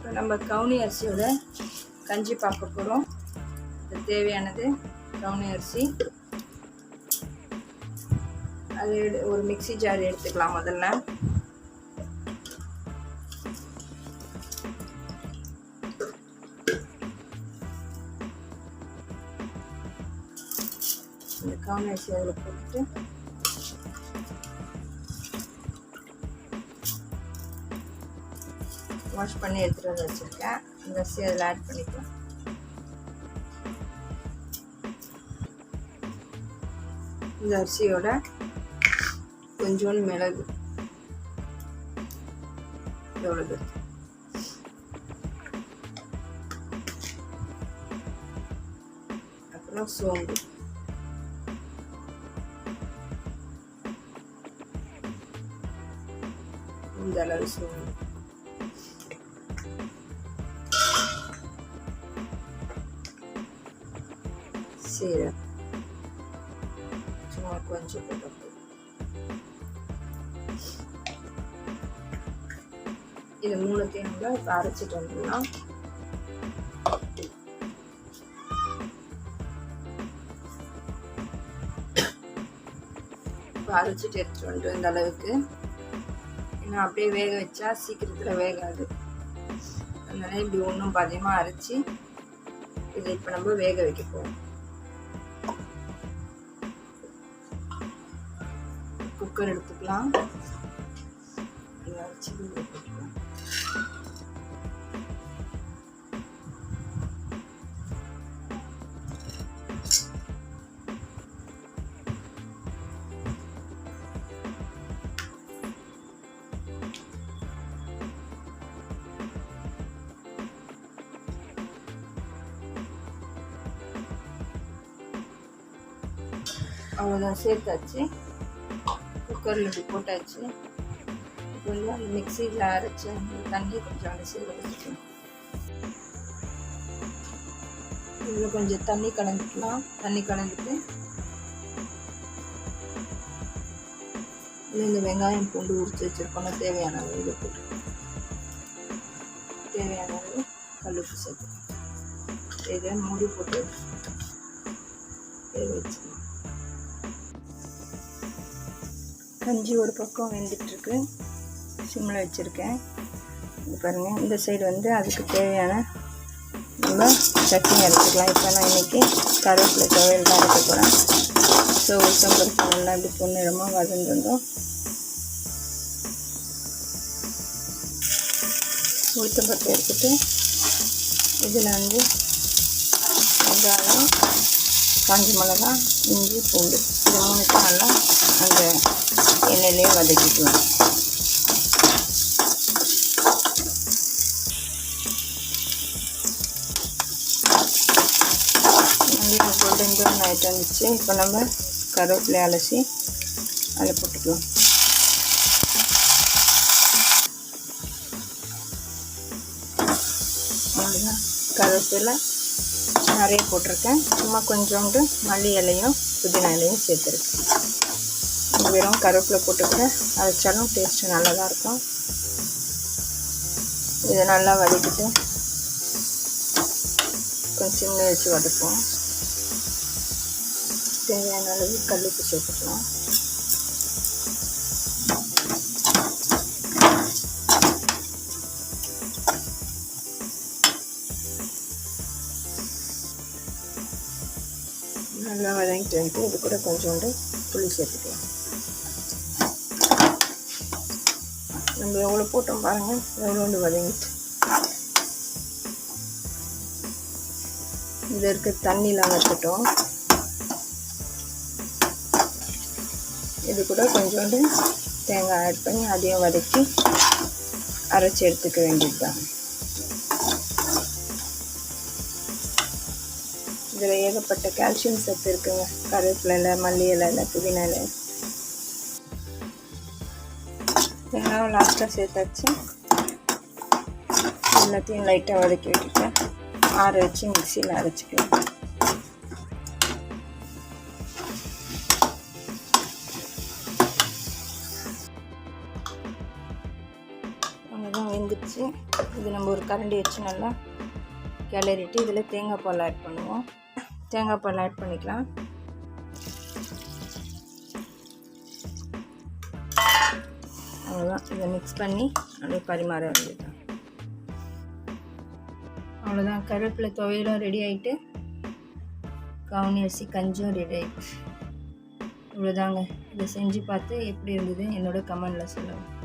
இப்போ நம்ம கவுனி அரிசியோட கஞ்சி பார்க்க போகிறோம் தேவையானது கவுனி அரிசி. அது எடு- ஒரு மிக்ஸி ஜார் எடுத்துக்கலாம் முதல்ல. இந்த கவுனி அரிசி அதில் போட்டுட்டு வாஷ் பண்ணி எடுத்துகிட்டு வந்து வச்சுருக்கேன். இந்த அரிசி அதில் ஆட் பண்ணிக்கலாம். இந்த அரிசியோட கொஞ்சோண்டு மிளகு. எவ்வளவு? அப்புறம் சோம்பு. இந்த அளவு சோம்பு. சீரகம் சும்மா கொஞ்சம் போட்டு இது மூணுத்தையும் நம்ம இப்போ அரைச்சிட்டு வந்துடலாம் இப்போ அரைச்சிட்டு எடுத்துட்டு வந்துட்டு இந்த அளவுக்கு ஏன்னா அப்படியே வேக வச்சா சீக்கிரத்தில் வேகாது அதனால இப்படி ஒன்றும் பாதியமாக அரைச்சி இதை இப்போ நம்ம வேக வைக்க போகிறோம் குக்கர் எடுத்துக்கலாம். இதை போட்டுக்கலாம். அவ்வளோதான் சேர்த்தாச்சு. குக்கரில் இப்படி போட்டாச்சு. இப்போ மிக்சியில் அரைச்சி அந்த தண்ணி கொஞ்சம் அலசி வச்சுக்கணும். இதில் கொஞ்சம் தண்ணி கலந்துக்கலாம். தண்ணி கலந்துட்டு இதில் இந்த வெங்காயம் பூண்டு உரிச்சு வச்சுருக்கோம்னா தேவையான அளவு இதை போட்டு தேவையான அளவு கல்லுப்பு சேர்த்து இதை மூடி போட்டு வேக கஞ்சி ஒரு பக்கம் வெந்துட்டுருக்கு. சிம்மில் வச்சுருக்கேன். இது பாருங்கள் இந்த சைடு வந்து அதுக்கு தேவையான நம்ம சட்னி அரைச்சிக்கலாம். இப்போ நான் இன்றைக்கி கருவேப்பிலை துவையல் தான் அரைக்க போகிறேன் ஸோ உளுத்தம்பருப்பு நல்லா இப்படி பொன்னிறமாக வதந்துடும் உளுத்தம்பருப்பு எடுத்துட்டு இதில் வந்து வெங்காயம் காஞ்சி மிளகா இஞ்சி பூண்டு. இது மூணுக்கும் நல்லா அந்த எண்ணெயிலே வதக்கிக்கலாம். நல்லா கோல்டன் ப்ரௌன் ஆகிட்டு வந்துச்சு இப்போ நம்ம கருவேப்பிலை அலசி அதில் போட்டுக்கலாம். கருவேப்பிலை நிறைய போட்டிருக்கேன். சும்மா கொஞ்சோண்டு மல்லி இலையும் புதினா இலையும் சேர்த்துருக்கேன். வெறும் கருவேப்பிலை போட்டு கூட அரைச்சாலும் டேஸ்ட்டு நல்லா தான் இருக்கும். இதை நல்லா வதக்கிட்டு கொஞ்சம் சிம்மில் வச்சு வதக்குவோம். தேவையான அளவு கல்லுப்பு சேர்த்துக்கலாம். நல்லா வதங்கிட்டு வந்துட்டு இது கூட கொஞ்சோண்டு புளி சேர்த்துக்கலாம். நம்ம எவ்வளோ போட்டோம் பாருங்கள் எவ்வளோண்டு வதங்கிட்டு. இதில் இருக்க தண்ணிலாம் வச்சுட்டோம் இது கூட கொஞ்சோண்டு தேங்காய் ஆட் பண்ணி அதையும் வதக்கி அரைச்சி எடுத்துக்க வேண்டியது தான் இதில் ஏகப்பட்ட கால்சியம் சத்து இருக்குங்க. கருவேப்பிலை மல்லி இலை புதினா இலை. தேங்காய் லாஸ்ட்டாக சேர்த்தாச்சு. எல்லாத்தையும் லைட்டாக வதக்கி விட்டுட்டேன். ஆற வச்சு மிக்சியில் அரைச்சிக்கலாம் அவ்வளோதான் வெந்துடுச்சு இது நம்ம ஒரு கரண்டி வச்சு நல்லா கிளறிட்டு இதில் தேங்காய் பால் ஆட் பண்ணுவோம். தேங்காய் பால் ஆட் பண்ணிக்கலாம். அவ்வளோதான் இதை மிக்ஸ் பண்ணி அப்படியே பரிமாற வேண்டியதுதான். அவ்வளோதான் கருவேப்பிலை துவையலும் ரெடி ஆகிட்டு கவுனி அரிசி கஞ்சும் ரெடி ஆகிட்டு இவ்வளோதாங்க இதை செஞ்சு பார்த்து எப்படி இருந்தது என்னோட கமெண்டில் சொல்லுங்கள்